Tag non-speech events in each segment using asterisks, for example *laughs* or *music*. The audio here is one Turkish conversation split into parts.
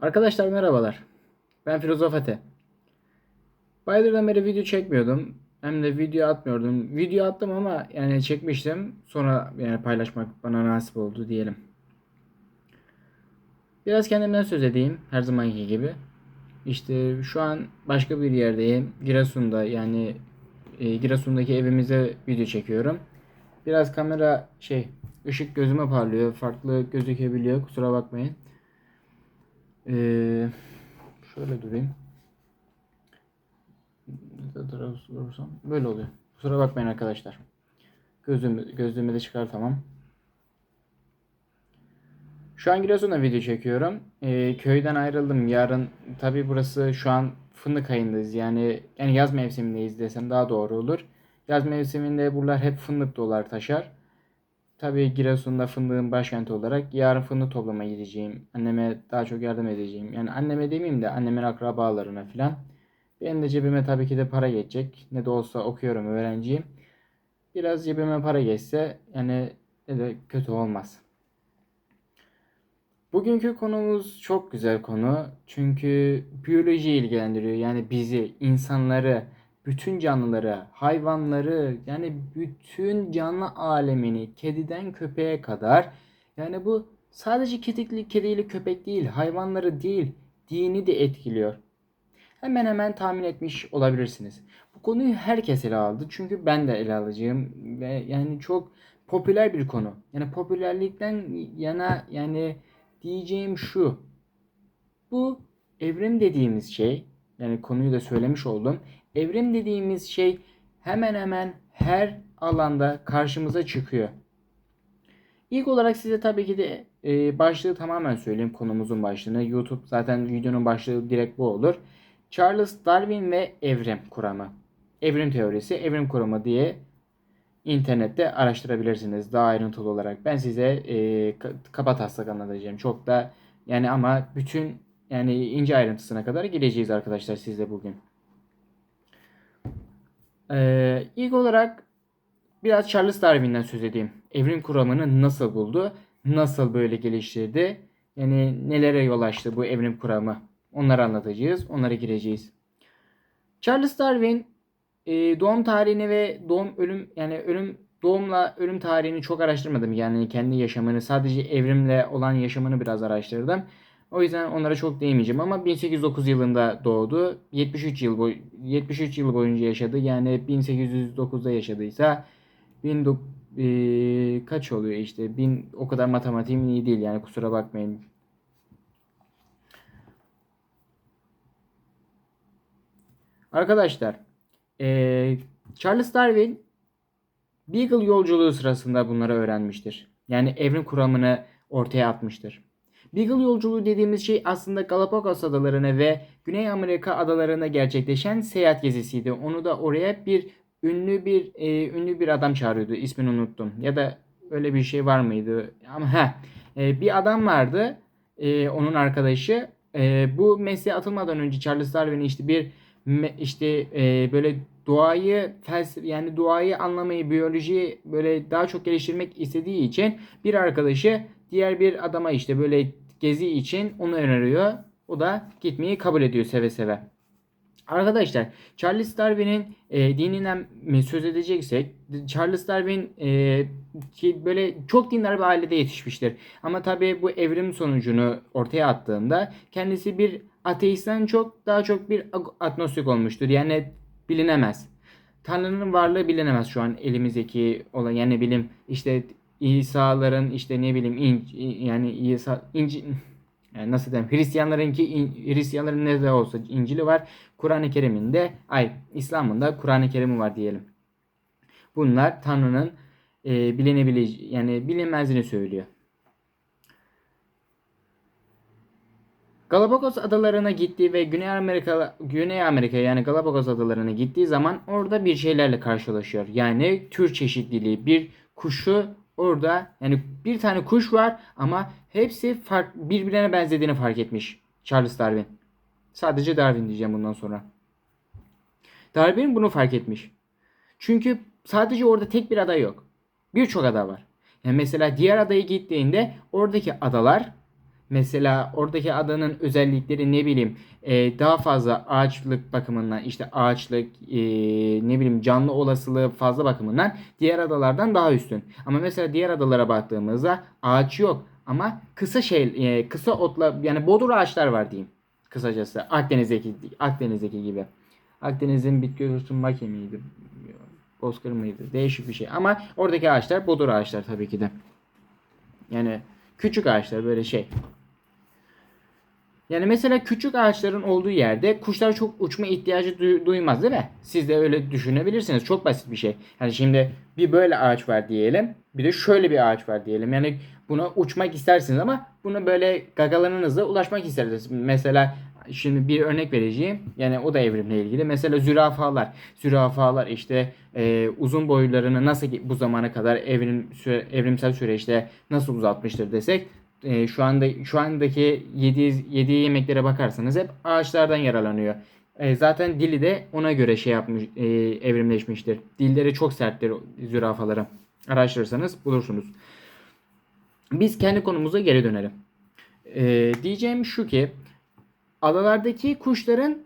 Arkadaşlar merhabalar. Ben Filozof Ate. Bayağıdır beri video çekmiyordum. Hem de video atmıyordum. Video attım ama yani çekmiştim. Sonra yani paylaşmak bana nasip oldu diyelim. Biraz kendimden söz edeyim her zamanki gibi. İşte şu an başka bir yerdeyim. Giresun'da yani e, Giresun'daki evimize video çekiyorum. Biraz kamera şey ışık gözüme parlıyor. Farklı gözükebiliyor. Kusura bakmayın. Ee, şöyle durayım. Durursam böyle oluyor. Kusura bakmayın arkadaşlar. Gözlüğümü, gözlüğümü de çıkartamam. Şu an Giresun'da video çekiyorum. Ee, köyden ayrıldım. Yarın tabi burası şu an fındık ayındayız. Yani yani yaz mevsimindeyiz desem daha doğru olur. Yaz mevsiminde buralar hep fındık dolar taşar. Tabii Giresun'da fındığın başkenti olarak yarın fındık toplamaya gideceğim. Anneme daha çok yardım edeceğim. Yani anneme demeyeyim de annemin akrabalarına filan. Benim de cebime tabii ki de para geçecek. Ne de olsa okuyorum öğrenciyim. Biraz cebime para geçse yani ne de kötü olmaz. Bugünkü konumuz çok güzel konu. Çünkü biyoloji ilgilendiriyor. Yani bizi, insanları, bütün canlıları, hayvanları, yani bütün canlı alemini, kediden köpeğe kadar. Yani bu sadece kedikli, kediyle köpek değil, hayvanları değil, dini de etkiliyor. Hemen hemen tahmin etmiş olabilirsiniz. Bu konuyu herkes ele aldı. Çünkü ben de ele alacağım. Ve yani çok popüler bir konu. Yani popülerlikten yana yani diyeceğim şu. Bu evrim dediğimiz şey yani konuyu da söylemiş oldum. Evrim dediğimiz şey hemen hemen her alanda karşımıza çıkıyor. İlk olarak size tabii ki de e, başlığı tamamen söyleyeyim konumuzun başlığını. YouTube zaten videonun başlığı direkt bu olur. Charles Darwin ve evrim kuramı. Evrim teorisi, evrim kuramı diye internette araştırabilirsiniz daha ayrıntılı olarak. Ben size e, kaba taslak anlatacağım. Çok da yani ama bütün yani ince ayrıntısına kadar gireceğiz arkadaşlar sizle bugün. Ee, ilk olarak biraz Charles Darwin'den söz edeyim. Evrim kuramını nasıl buldu? Nasıl böyle geliştirdi? Yani nelere yol açtı bu evrim kuramı? Onları anlatacağız. Onlara gireceğiz. Charles Darwin e, doğum tarihini ve doğum ölüm yani ölüm doğumla ölüm tarihini çok araştırmadım. Yani kendi yaşamını sadece evrimle olan yaşamını biraz araştırdım. O yüzden onlara çok değinmeyeceğim ama 1809 yılında doğdu. 73 yıl boy 73 yıl boyunca yaşadı. Yani 1809'da yaşadıysa 1000 e, kaç oluyor işte 1000 o kadar matematiğim iyi değil yani kusura bakmayın. Arkadaşlar e, Charles Darwin Beagle yolculuğu sırasında bunları öğrenmiştir. Yani evrim kuramını ortaya atmıştır. Beagle yolculuğu dediğimiz şey aslında Galapagos adalarına ve Güney Amerika adalarına gerçekleşen seyahat gezisiydi. Onu da oraya bir ünlü bir e, ünlü bir adam çağırıyordu. İsmini unuttum. Ya da öyle bir şey var mıydı? Ama ha e, bir adam vardı. E, onun arkadaşı. E, bu mesleğe atılmadan önce Charles Darwin işte bir işte e, böyle doğayı felsefe yani doğayı anlamayı, biyolojiyi böyle daha çok geliştirmek istediği için bir arkadaşı diğer bir adama işte böyle gezi için onu öneriyor. O da gitmeyi kabul ediyor seve seve. Arkadaşlar Charles Darwin'in e, dininden söz edeceksek Charles Darwin e, böyle çok dindar bir ailede yetişmiştir. Ama tabii bu evrim sonucunu ortaya attığında kendisi bir ateistten çok daha çok bir agnostik olmuştur. Yani bilinemez. Tanrı'nın varlığı bilinemez şu an elimizdeki olan yani bilim işte İsa'ların işte ne bileyim inc, yani İsa inci yani nasıl diyeyim Hristiyanların ki Hristiyanların ne de olsa İncil'i var. Kur'an-ı Kerim'inde ay İslam'ın da Kur'an-ı Kerim'i var diyelim. Bunlar Tanrı'nın e, bilinebileceği yani bilinmezliğini söylüyor. Galapagos adalarına gittiği ve Güney Amerika Güney Amerika yani Galapagos adalarına gittiği zaman orada bir şeylerle karşılaşıyor. Yani tür çeşitliliği, bir kuşu orada yani bir tane kuş var ama hepsi fark, birbirine benzediğini fark etmiş Charles Darwin. Sadece Darwin diyeceğim bundan sonra. Darwin bunu fark etmiş. Çünkü sadece orada tek bir ada yok. Birçok ada var. Yani mesela diğer adaya gittiğinde oradaki adalar Mesela oradaki adanın özellikleri ne bileyim e, daha fazla ağaçlık bakımından işte ağaçlık e, ne bileyim canlı olasılığı fazla bakımından diğer adalardan daha üstün. Ama mesela diğer adalara baktığımızda ağaç yok ama kısa şey e, kısa otla yani bodur ağaçlar var diyeyim kısacası Akdeniz'deki Akdeniz'deki gibi. Akdeniz'in bitki örtüsü maki miydi? Bozkır mıydı? Değişik bir şey. Ama oradaki ağaçlar bodur ağaçlar tabii ki de. Yani küçük ağaçlar böyle şey. Yani mesela küçük ağaçların olduğu yerde kuşlar çok uçma ihtiyacı duy- duymaz değil mi? Siz de öyle düşünebilirsiniz. Çok basit bir şey. Yani şimdi bir böyle ağaç var diyelim. Bir de şöyle bir ağaç var diyelim. Yani buna uçmak istersiniz ama bunu böyle gagalarınızla ulaşmak istersiniz. Mesela şimdi bir örnek vereceğim. Yani o da evrimle ilgili. Mesela zürafalar. Zürafalar işte e, uzun boylarını nasıl bu zamana kadar evrim süre- evrimsel süreçte nasıl uzatmıştır desek e, şu anda şu andaki yediği, yediği yemeklere bakarsanız hep ağaçlardan yararlanıyor. E, zaten dili de ona göre şey yapmış e, evrimleşmiştir. Dilleri çok serttir zürafaların. Araştırırsanız bulursunuz. Biz kendi konumuza geri dönelim. E, diyeceğim şu ki adalardaki kuşların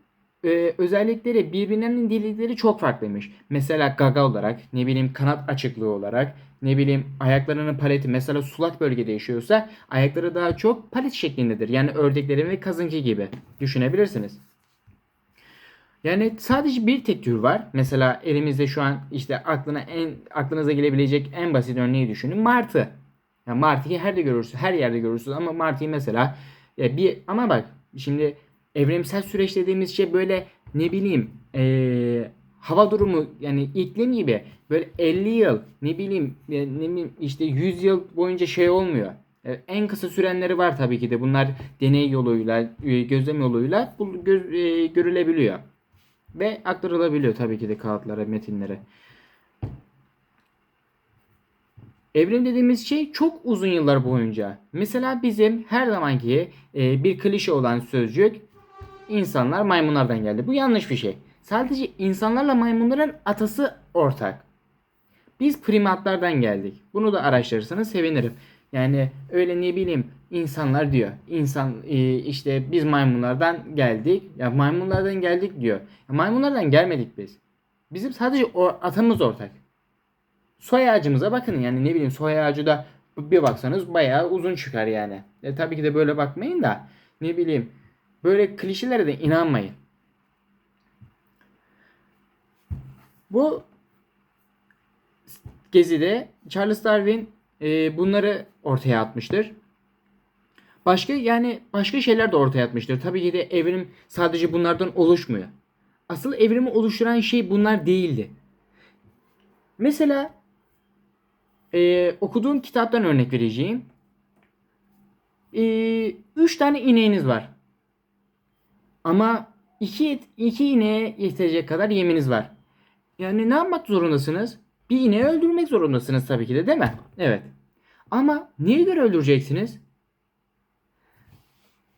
e, özellikleri birbirlerinin dilleri çok farklıymış. Mesela gaga olarak, ne bileyim kanat açıklığı olarak, ne bileyim ayaklarının paleti mesela sulak bölgede yaşıyorsa ayakları daha çok palet şeklindedir. Yani ördeklerin ve kazınki gibi düşünebilirsiniz. Yani sadece bir tek tür var. Mesela elimizde şu an işte aklına en aklınıza gelebilecek en basit örneği düşünün. Martı. Yani martıyı her de görürsünüz, her yerde görürsünüz ama martıyı mesela bir ama bak şimdi evrimsel süreç dediğimiz şey böyle ne bileyim eee, hava durumu yani iklim gibi böyle 50 yıl ne bileyim ne bileyim işte 100 yıl boyunca şey olmuyor. E, En kısa sürenleri var tabii ki de. Bunlar deney yoluyla, e, gözlem yoluyla bu gö- e, görülebiliyor. Ve aktarılabiliyor tabii ki de kağıtlara, metinlere. Evrim dediğimiz şey çok uzun yıllar boyunca. Mesela bizim her zamanki e, bir klişe olan sözcük insanlar maymunlardan geldi. Bu yanlış bir şey. Sadece insanlarla maymunların atası ortak. Biz primatlardan geldik. Bunu da araştırırsanız sevinirim. Yani öyle ne bileyim insanlar diyor. İnsan e, işte biz maymunlardan geldik. Ya maymunlardan geldik diyor. Maymunlardan gelmedik biz. Bizim sadece o atamız ortak. Soy ağacımıza bakın yani ne bileyim soy ağacı da bir baksanız bayağı uzun çıkar yani. E, tabii ki de böyle bakmayın da ne bileyim böyle klişelere de inanmayın. Bu gezide Charles Darwin e, bunları ortaya atmıştır. Başka yani başka şeyler de ortaya atmıştır. Tabii ki de evrim sadece bunlardan oluşmuyor. Asıl evrimi oluşturan şey bunlar değildi. Mesela e, okuduğum kitaptan örnek vereceğim. E, üç tane ineğiniz var. Ama iki, iki ineğe yetecek kadar yeminiz var. Yani ne yapmak zorundasınız? Bir ineği öldürmek zorundasınız tabii ki de değil mi? Evet. Ama neye göre öldüreceksiniz?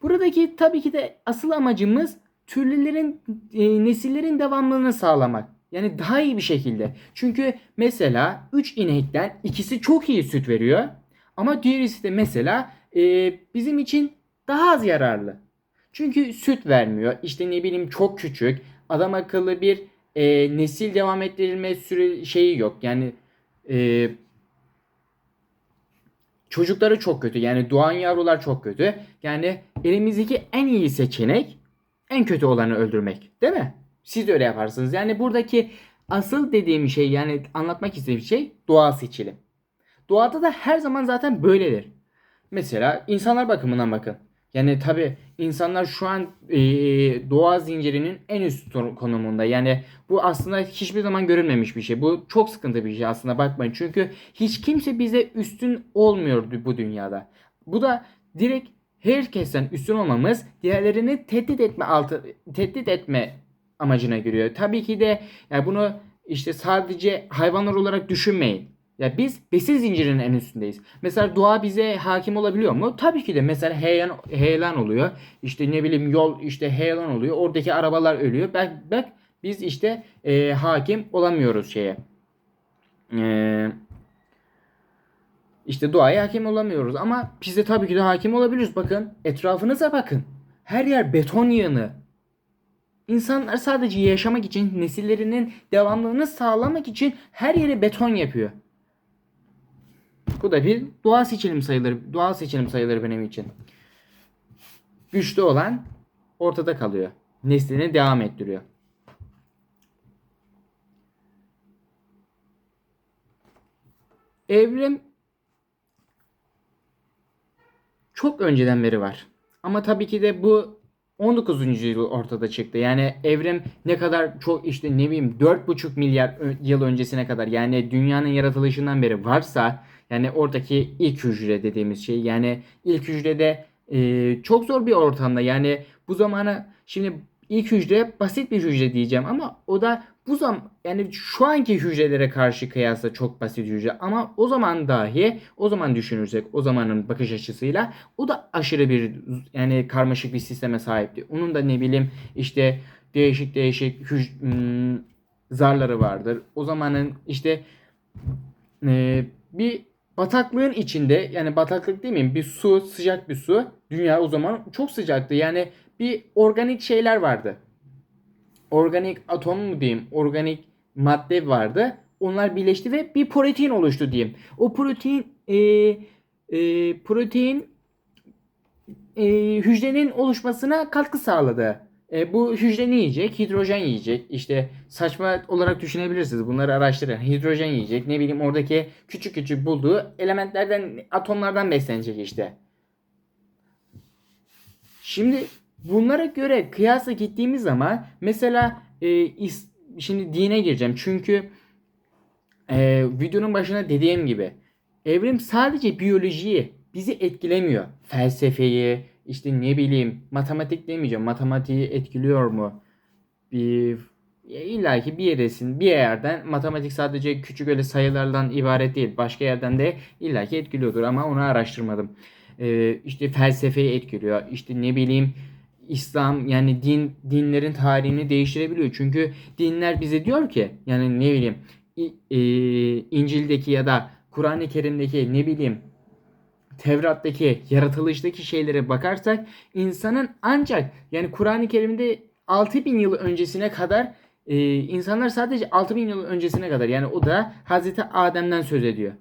Buradaki tabii ki de asıl amacımız türlerin, e, nesillerin devamlılığını sağlamak. Yani daha iyi bir şekilde. Çünkü mesela 3 inekten ikisi çok iyi süt veriyor. Ama diğerisi de mesela e, bizim için daha az yararlı. Çünkü süt vermiyor. İşte ne bileyim çok küçük. Adam akıllı bir e, nesil devam ettirilme süre şeyi yok. Yani e, çocukları çok kötü. Yani doğan yavrular çok kötü. Yani elimizdeki en iyi seçenek en kötü olanı öldürmek. Değil mi? Siz de öyle yaparsınız. Yani buradaki asıl dediğim şey yani anlatmak istediğim şey doğa seçili. Doğada da her zaman zaten böyledir. Mesela insanlar bakımından bakın. Yani tabi insanlar şu an e, doğa zincirinin en üst konumunda. Yani bu aslında hiçbir zaman görülmemiş bir şey. Bu çok sıkıntı bir şey aslında bakmayın. Çünkü hiç kimse bize üstün olmuyor bu dünyada. Bu da direkt herkesten üstün olmamız diğerlerini tehdit etme altı tehdit etme amacına giriyor. Tabii ki de yani bunu işte sadece hayvanlar olarak düşünmeyin. Ya biz besin zincirinin en üstündeyiz. Mesela doğa bize hakim olabiliyor mu? Tabii ki de mesela heyelan, heyelan oluyor. İşte ne bileyim yol işte heyelan oluyor. Oradaki arabalar ölüyor. Bak, bak biz işte e, hakim olamıyoruz şeye. E, işte doğaya hakim olamıyoruz ama biz de tabii ki de hakim olabiliriz. Bakın etrafınıza bakın. Her yer beton yığını. İnsanlar sadece yaşamak için, nesillerinin devamlılığını sağlamak için her yere beton yapıyor. Bu da bir doğal seçilim sayılır. Doğal seçilim sayılır benim için. Güçlü olan ortada kalıyor. Neslini devam ettiriyor. Evrim çok önceden beri var. Ama tabii ki de bu 19. yüzyıl ortada çıktı. Yani evrim ne kadar çok işte ne bileyim 4,5 milyar yıl öncesine kadar yani dünyanın yaratılışından beri varsa yani oradaki ilk hücre dediğimiz şey yani ilk hücrede e, çok zor bir ortamda yani bu zamana şimdi ilk hücre basit bir hücre diyeceğim ama o da bu zam yani şu anki hücrelere karşı kıyasla çok basit hücre ama o zaman dahi o zaman düşünürsek o zamanın bakış açısıyla o da aşırı bir yani karmaşık bir sisteme sahipti. Onun da ne bileyim işte değişik değişik hmm, zarları vardır. O zamanın işte e, bir bataklığın içinde yani bataklık demeyeyim bir su sıcak bir su. Dünya o zaman çok sıcaktı. Yani bir organik şeyler vardı. Organik atom mu diyeyim? Organik madde vardı. Onlar birleşti ve bir protein oluştu diyeyim. O protein e, e, protein e, hücrenin oluşmasına katkı sağladı. E, bu hücre ne yiyecek? Hidrojen yiyecek. İşte saçma olarak düşünebilirsiniz. Bunları araştırın. Hidrojen yiyecek. Ne bileyim oradaki küçük küçük bulduğu elementlerden, atomlardan beslenecek işte. Şimdi bunlara göre kıyasla gittiğimiz zaman mesela e, is- şimdi dine gireceğim. Çünkü e, videonun başına dediğim gibi evrim sadece biyolojiyi bizi etkilemiyor. Felsefeyi, işte ne bileyim matematik demeyeceğim. Matematiği etkiliyor mu? Bir illa ki bir yeresin bir yerden matematik sadece küçük öyle sayılardan ibaret değil. Başka yerden de illa ki etkiliyordur ama onu araştırmadım. Ee, işte felsefeyi etkiliyor. İşte ne bileyim İslam yani din dinlerin tarihini değiştirebiliyor. Çünkü dinler bize diyor ki yani ne bileyim İ- e, İncil'deki ya da Kur'an-ı Kerim'deki ne bileyim Tevrat'taki yaratılıştaki şeylere bakarsak insanın ancak yani Kur'an-ı Kerim'de 6000 yıl öncesine kadar e, insanlar sadece 6000 yıl öncesine kadar yani o da Hazreti Adem'den söz ediyor.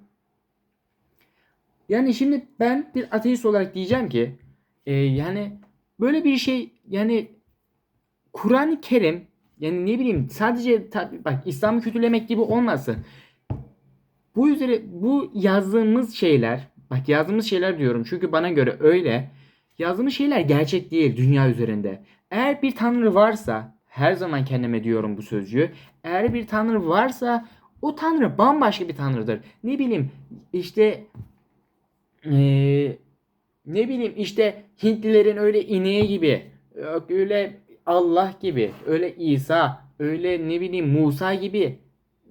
Yani şimdi ben bir ateist olarak diyeceğim ki e, yani böyle bir şey yani Kur'an-ı Kerim yani ne bileyim sadece tabii bak İslam'ı kötülemek gibi olmasın. Bu üzere bu yazdığımız şeyler bak yazdığımız şeyler diyorum çünkü bana göre öyle. Yazdığımız şeyler gerçek değil dünya üzerinde. Eğer bir tanrı varsa her zaman kendime diyorum bu sözcüğü. Eğer bir tanrı varsa o tanrı bambaşka bir tanrıdır. Ne bileyim işte eee, ne bileyim işte Hintlilerin öyle ineği gibi öyle Allah gibi öyle İsa öyle ne bileyim Musa gibi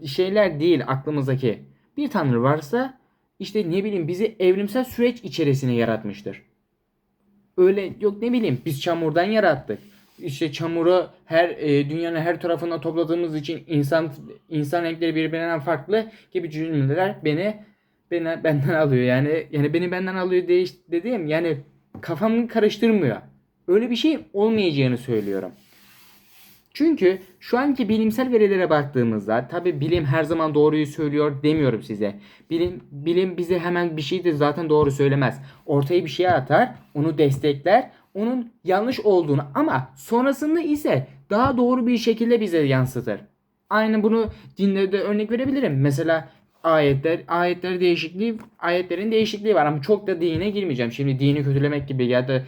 şeyler değil aklımızdaki. Bir tanrı varsa işte ne bileyim bizi evrimsel süreç içerisine yaratmıştır. Öyle yok ne bileyim biz çamurdan yarattık. İşte çamuru her e, dünyanın her tarafına topladığımız için insan insan renkleri birbirinden farklı gibi cümleler beni beni benden *laughs* alıyor. Yani yani beni benden alıyor değiş dediğim yani kafamı karıştırmıyor. Öyle bir şey olmayacağını söylüyorum. Çünkü şu anki bilimsel verilere baktığımızda tabi bilim her zaman doğruyu söylüyor demiyorum size. Bilim bilim bize hemen bir şey de zaten doğru söylemez. Ortaya bir şey atar, onu destekler, onun yanlış olduğunu ama sonrasında ise daha doğru bir şekilde bize yansıtır. Aynı bunu dinlerde örnek verebilirim. Mesela ayetler, ayetler değişikliği, ayetlerin değişikliği var ama çok da dine girmeyeceğim. Şimdi dini kötülemek gibi ya da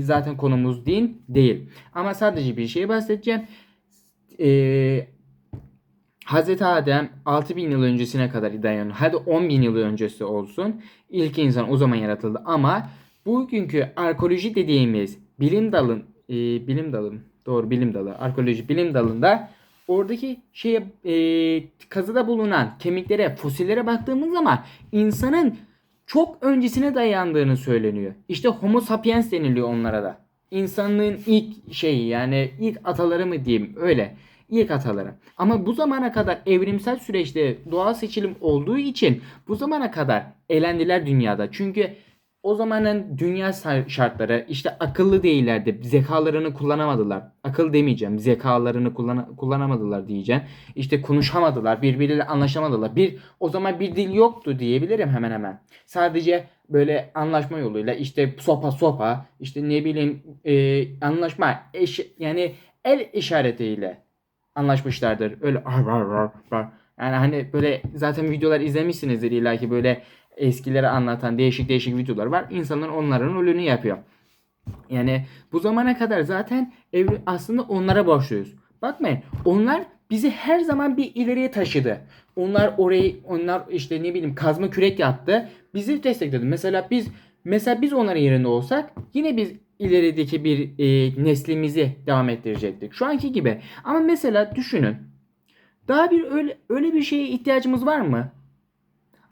zaten konumuz din değil. Ama sadece bir şey bahsedeceğim. Ee, Hazreti Adem 6000 yıl öncesine kadar dayanıyor. Hadi 10.000 yıl öncesi olsun. İlk insan o zaman yaratıldı ama bugünkü arkeoloji dediğimiz bilim dalın e, bilim dalım doğru bilim dalı arkeoloji bilim dalında oradaki şeye e, kazıda bulunan kemiklere fosillere baktığımız zaman insanın çok öncesine dayandığını söyleniyor. İşte Homo sapiens deniliyor onlara da. İnsanlığın ilk şeyi yani ilk ataları mı diyeyim öyle. ilk ataları. Ama bu zamana kadar evrimsel süreçte doğal seçilim olduğu için bu zamana kadar elendiler dünyada. Çünkü o zamanın dünya şartları işte akıllı değillerdi. Zekalarını kullanamadılar. Akıl demeyeceğim. Zekalarını kullan kullanamadılar diyeceğim. İşte konuşamadılar. Birbiriyle anlaşamadılar. Bir o zaman bir dil yoktu diyebilirim hemen hemen. Sadece böyle anlaşma yoluyla işte sopa sopa işte ne bileyim e, anlaşma eş, yani el işaretiyle anlaşmışlardır. Öyle yani hani böyle zaten videolar izlemişsinizdir illa böyle eskileri anlatan değişik değişik videolar var. İnsanlar onların rolünü yapıyor. Yani bu zamana kadar zaten evri aslında onlara borçluyuz. Bakmayın onlar bizi her zaman bir ileriye taşıdı. Onlar orayı onlar işte ne bileyim kazma kürek yaptı. Bizi destekledi. Mesela biz mesela biz onların yerinde olsak yine biz ilerideki bir e, neslimizi devam ettirecektik. Şu anki gibi. Ama mesela düşünün. Daha bir öyle öyle bir şeye ihtiyacımız var mı?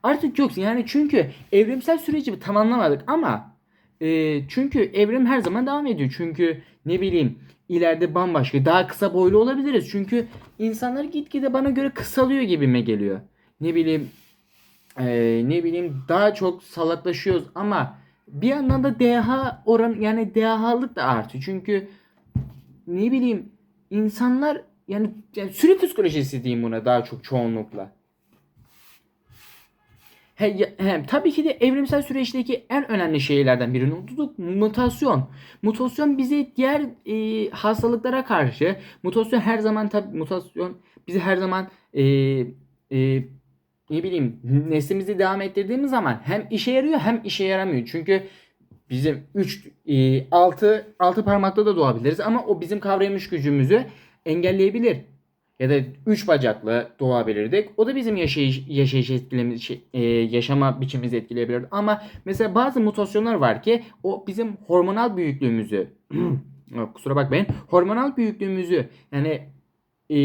Artık yok. Yani çünkü evrimsel süreci tamamlamadık ama e, çünkü evrim her zaman devam ediyor. Çünkü ne bileyim ileride bambaşka daha kısa boylu olabiliriz. Çünkü insanlar gitgide bana göre kısalıyor gibime geliyor. Ne bileyim e, ne bileyim daha çok salaklaşıyoruz ama bir yandan da deha oran yani dehalık da artıyor. Çünkü ne bileyim insanlar yani, yani sürü psikolojisi diyeyim buna daha çok çoğunlukla. He, ya- he, tabii ki de evrimsel süreçteki en önemli şeylerden birini unuttuk. Mutasyon. Mutasyon bizi diğer e, hastalıklara karşı mutasyon her zaman tabii mutasyon bizi her zaman e, e, ne bileyim neslimizi devam ettirdiğimiz zaman hem işe yarıyor hem işe yaramıyor. Çünkü bizim 3 6 6 parmakta da doğabiliriz ama o bizim kavrayamış gücümüzü engelleyebilir. Ya da üç bacaklı doğabilirdik. O da bizim yaşayış, yaşayış etkilemiz, şey- e, yaşama biçimimizi etkileyebilirdi. Ama mesela bazı mutasyonlar var ki o bizim hormonal büyüklüğümüzü *clears throat* kusura bakmayın. Hormonal büyüklüğümüzü yani e,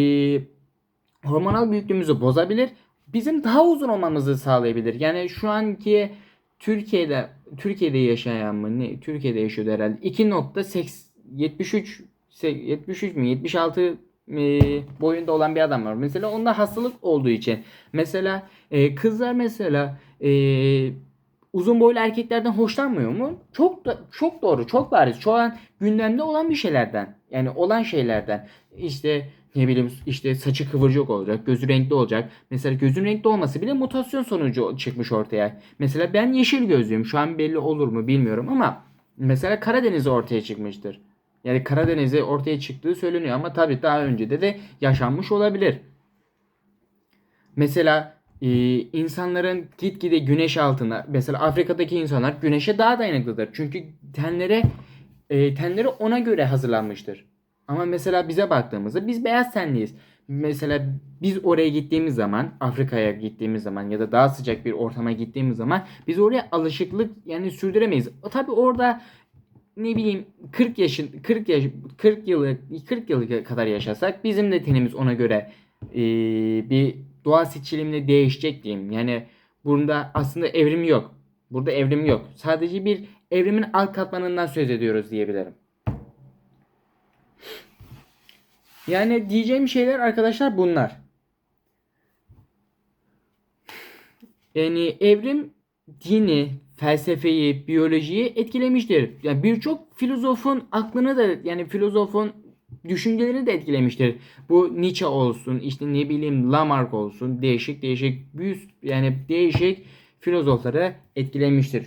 hormonal büyüklüğümüzü bozabilir. Bizim daha uzun olmamızı sağlayabilir. Yani şu anki Türkiye'de Türkiye'de yaşayan mı ne Türkiye'de yaşıyordu herhalde 2.73 73 mi 76 e, boyunda olan bir adam var. Mesela onda hastalık olduğu için. Mesela e, kızlar mesela e, uzun boylu erkeklerden hoşlanmıyor mu? Çok da çok doğru, çok bariz. Şu an gündemde olan bir şeylerden. Yani olan şeylerden. İşte ne bileyim işte saçı kıvırcık olacak, gözü renkli olacak. Mesela gözün renkli olması bile mutasyon sonucu çıkmış ortaya. Mesela ben yeşil gözlüyüm. Şu an belli olur mu bilmiyorum ama mesela Karadeniz ortaya çıkmıştır. Yani Karadeniz'e ortaya çıktığı söyleniyor ama tabii daha önce de de yaşanmış olabilir. Mesela e, insanların gitgide güneş altına mesela Afrika'daki insanlar güneşe daha dayanıklıdır. Çünkü tenlere e, tenleri ona göre hazırlanmıştır. Ama mesela bize baktığımızda biz beyaz tenliyiz. Mesela biz oraya gittiğimiz zaman Afrika'ya gittiğimiz zaman ya da daha sıcak bir ortama gittiğimiz zaman biz oraya alışıklık yani sürdüremeyiz. O tabii orada ne bileyim 40 yaşın 40 yaş 40 yılı 40 yılı kadar yaşasak bizim de tenimiz ona göre e, bir doğal seçilimle değişecek diyeyim. Yani bunda aslında evrim yok. Burada evrim yok. Sadece bir evrimin alt katmanından söz ediyoruz diyebilirim. Yani diyeceğim şeyler arkadaşlar bunlar. Yani evrim dini, felsefeyi, biyolojiyi etkilemiştir. Yani birçok filozofun aklını da yani filozofun düşüncelerini de etkilemiştir. Bu Nietzsche olsun, işte ne bileyim Lamarck olsun, değişik değişik büyük yani değişik filozofları etkilemiştir.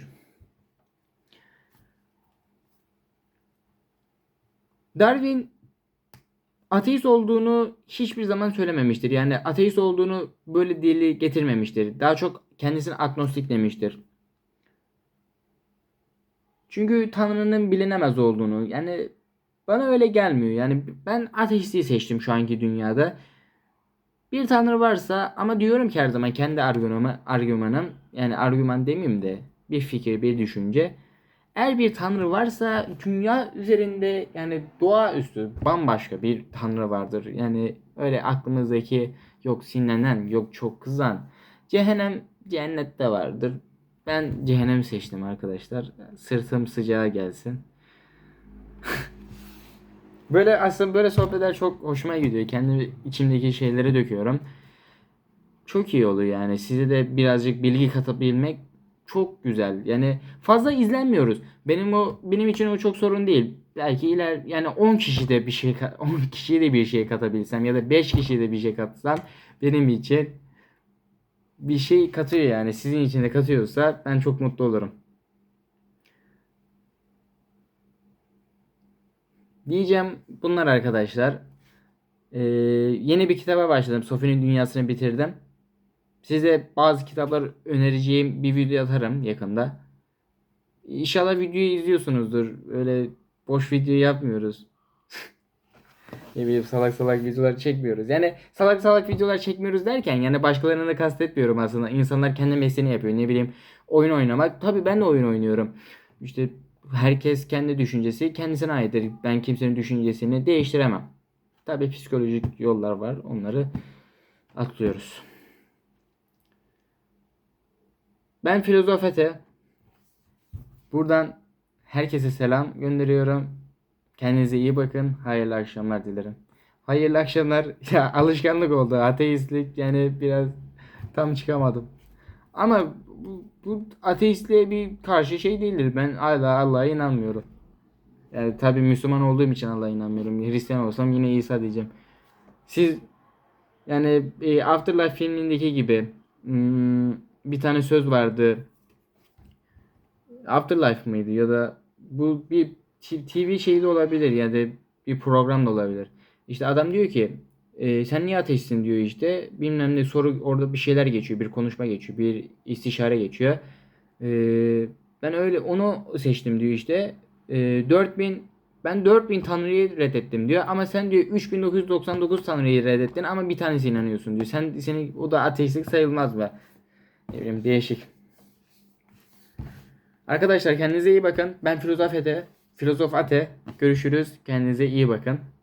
Darwin ateist olduğunu hiçbir zaman söylememiştir. Yani ateist olduğunu böyle dili getirmemiştir. Daha çok kendisini agnostik demiştir. Çünkü Tanrı'nın bilinemez olduğunu yani bana öyle gelmiyor. Yani ben ateistliği seçtim şu anki dünyada. Bir Tanrı varsa ama diyorum ki her zaman kendi argümanım, argümanım yani argüman demeyeyim de bir fikir, bir düşünce. Eğer bir tanrı varsa dünya üzerinde yani doğaüstü bambaşka bir tanrı vardır. Yani öyle aklımızdaki yok sinirlenen, yok çok kızan. Cehennem cennette vardır. Ben cehennemi seçtim arkadaşlar. Sırtım sıcağa gelsin. *laughs* Böyle aslında böyle sohbetler çok hoşuma gidiyor. Kendi içimdeki şeyleri döküyorum. Çok iyi oluyor yani. Size de birazcık bilgi katabilmek çok güzel. Yani fazla izlenmiyoruz. Benim o benim için o çok sorun değil. Belki iler yani 10 kişi de bir şey ka- *laughs* 10 kişiye de bir şey katabilsem ya da 5 kişiye de bir şey katsam benim için bir şey katıyor yani. Sizin için de katıyorsa ben çok mutlu olurum. Diyeceğim bunlar arkadaşlar. Ee, yeni bir kitaba başladım. Sophie'nin Dünyası'nı bitirdim. Size bazı kitaplar önereceğim bir video atarım yakında. İnşallah videoyu izliyorsunuzdur. Öyle boş video yapmıyoruz. Ne bileyim salak salak videolar çekmiyoruz. Yani salak salak videolar çekmiyoruz derken yani başkalarını da kastetmiyorum aslında. İnsanlar kendi mesleğini yapıyor. Ne bileyim oyun oynamak. Tabii ben de oyun oynuyorum. İşte herkes kendi düşüncesi kendisine aittir. Ben kimsenin düşüncesini değiştiremem. Tabii psikolojik yollar var. Onları atlıyoruz. Ben Filozof Ete. Buradan herkese selam gönderiyorum. Kendinize iyi bakın. Hayırlı akşamlar dilerim. Hayırlı akşamlar. *laughs* Ya alışkanlık oldu. Ateistlik yani biraz tam çıkamadım. Ama bu, bu ateistliğe bir karşı şey değildir. Ben hala Allah'a inanmıyorum. Yani tabii Müslüman olduğum için Allah'a inanmıyorum. Hristiyan olsam yine İsa diyeceğim. Siz yani e, Afterlife filmindeki gibi hmm, bir tane söz vardı. Afterlife mıydı ya da bu bir TV şeyi de olabilir ya da bir program da olabilir. İşte adam diyor ki e, sen niye ateistsin diyor işte bilmem ne soru orada bir şeyler geçiyor bir konuşma geçiyor bir istişare geçiyor. E, ben öyle onu seçtim diyor işte e, 4000 ben 4000 tanrıyı reddettim diyor ama sen diyor 3999 tanrıyı reddettin ama bir tanesi inanıyorsun diyor. Sen seni o da ateistlik sayılmaz mı? Ne bileyim değişik. Arkadaşlar kendinize iyi bakın. Ben Filozof Ate. Filozof Ate. Görüşürüz. Kendinize iyi bakın.